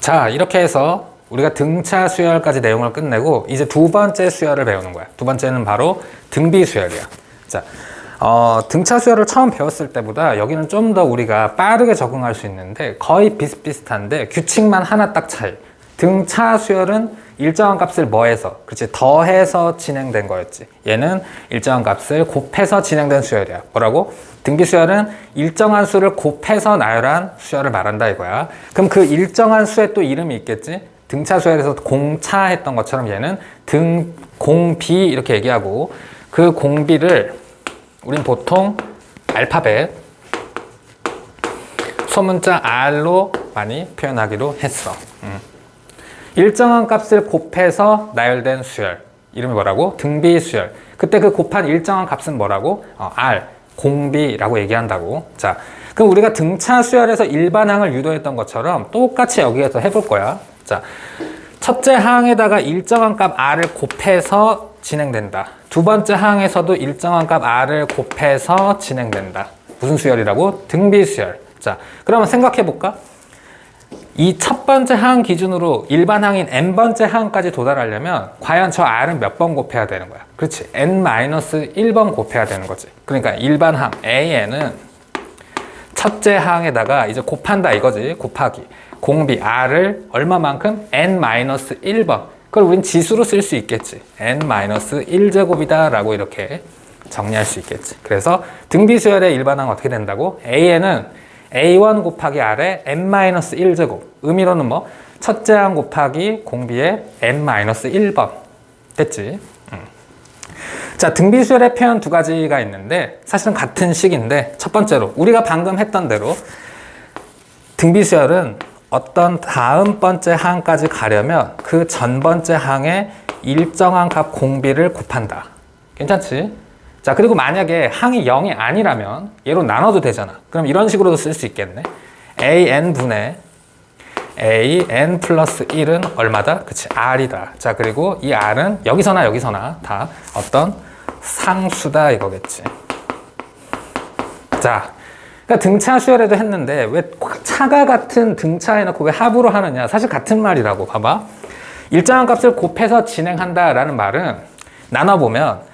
자, 이렇게 해서 우리가 등차 수열까지 내용을 끝내고 이제 두 번째 수열을 배우는 거야. 두 번째는 바로 등비 수열이야. 자, 어, 등차 수열을 처음 배웠을 때보다 여기는 좀 더 우리가 빠르게 적응할 수 있는데 거의 비슷비슷한데 규칙만 하나 딱 차이. 등차 수열은 일정한 값을 뭐해서, 그렇지 더해서 진행된 거였지. 얘는 일정한 값을 곱해서 진행된 수열이야. 뭐라고? 등비 수열은 일정한 수를 곱해서 나열한 수열을 말한다 이거야. 그럼 그 일정한 수에 또 이름이 있겠지? 등차 수열에서 공차 했던 것처럼 얘는 등 공비 이렇게 얘기하고 그 공비를 우린 보통 알파벳 소문자 R로 많이 표현하기로 했어. 음. 일정한 값을 곱해서 나열된 수열. 이름이 뭐라고? 등비 수열. 그때 그 곱한 일정한 값은 뭐라고? 어, R, 공비라고 얘기한다고. 자, 그럼 우리가 등차 수열에서 일반항을 유도했던 것처럼 똑같이 여기에서 해볼 거야. 자, 첫째 항에다가 일정한 값 R을 곱해서 진행된다. 두 번째 항에서도 일정한 값 R을 곱해서 진행된다. 무슨 수열이라고? 등비 수열. 자, 그러면 생각해 볼까? 이 첫 번째 항 기준으로 일반 항인 n번째 항까지 도달하려면 과연 저 r은 몇 번 곱해야 되는 거야? 그렇지. n-1번 곱해야 되는 거지. 그러니까 일반 항 an은 첫째 항에다가 이제 곱한다 이거지. 곱하기. 공비 r을 얼마만큼? n-1번. 그걸 우린 지수로 쓸 수 있겠지. n-1제곱이다 라고 이렇게 정리할 수 있겠지. 그래서 등비수열의 일반항 어떻게 된다고? an은 a1 곱하기 r의 n-1제곱. 의미로는 뭐? 첫째 항 곱하기 공비의 n-1번. 됐지? 음. 자, 등비수열의 표현 두 가지가 있는데 사실은 같은 식인데 첫 번째로 우리가 방금 했던 대로 등비수열은 어떤 다음 번째 항까지 가려면 그 전 번째 항에 일정한 값 공비를 곱한다. 괜찮지? 자, 그리고 만약에 항이 0이 아니라면 얘로 나눠도 되잖아. 그럼 이런 식으로도 쓸 수 있겠네. an 분의 an 플러스 1은 얼마다? 그치, r이다. 자, 그리고 이 r은 여기서나 여기서나 다 어떤 상수다 이거겠지. 자, 그러니까 등차 수열에도 했는데 왜 차가 같은 등차 해놓고 왜 합으로 하느냐? 사실 같은 말이라고 봐봐. 일정한 값을 곱해서 진행한다라는 말은 나눠보면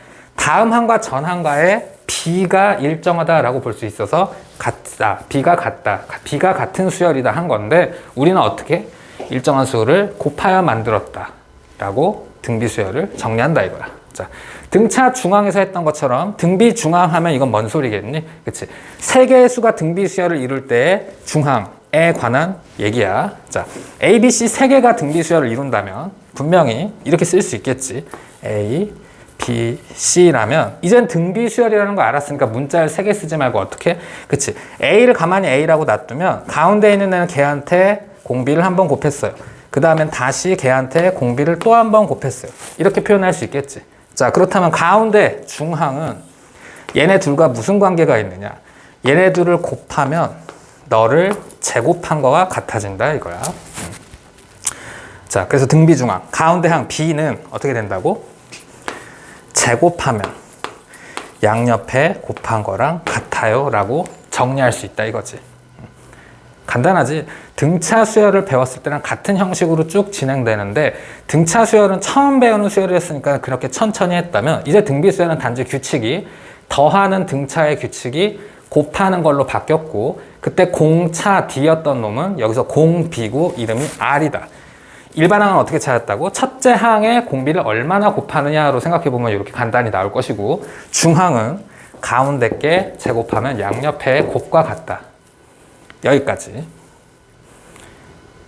다음 항과 전 항과의 b가 일정하다라고 볼 수 있어서 같다, b가 같다, b가 같은 수열이다 한 건데 우리는 어떻게 일정한 수를 곱하여 만들었다라고 등비 수열을 정리한다 이거야. 자, 등차 중앙에서 했던 것처럼 등비 중앙 하면 이건 뭔 소리겠니? 그치? 세 개의 수가 등비 수열을 이룰 때 중항에 관한 얘기야. 자, A, B, C 세 개가 등비 수열을 이룬다면 분명히 이렇게 쓸 수 있겠지. A, B, C라면 이젠 등비 수열이라는 거 알았으니까 문자를 세 개 쓰지 말고 어떻게? 그치? A를 가만히 A라고 놔두면 가운데 있는 애는 걔한테 공비를 한 번 곱했어요. 그 다음엔 다시 걔한테 공비를 또 한 번 곱했어요. 이렇게 표현할 수 있겠지. 자, 그렇다면 가운데 중항은 얘네 둘과 무슨 관계가 있느냐? 얘네 둘을 곱하면 너를 제곱한 거와 같아진다 이거야. 음. 자, 그래서 등비 중항 가운데 항 B는 어떻게 된다고? 제곱하면 양옆에 곱한 거랑 같아요 라고 정리할 수 있다 이거지. 간단하지. 등차 수열을 배웠을 때랑 같은 형식으로 쭉 진행되는데 등차 수열은 처음 배우는 수열이었으니까 그렇게 천천히 했다면 이제 등비 수열은 단지 규칙이 더하는 등차의 규칙이 곱하는 걸로 바뀌었고 그때 공차 D였던 놈은 여기서 공비고 이름이 R이다. 일반 항은 어떻게 찾았다고? 첫째 항의 공비를 얼마나 곱하느냐로 생각해 보면 이렇게 간단히 나올 것이고 중항은 가운데 게 제곱하면 양옆의 곱과 같다. 여기까지.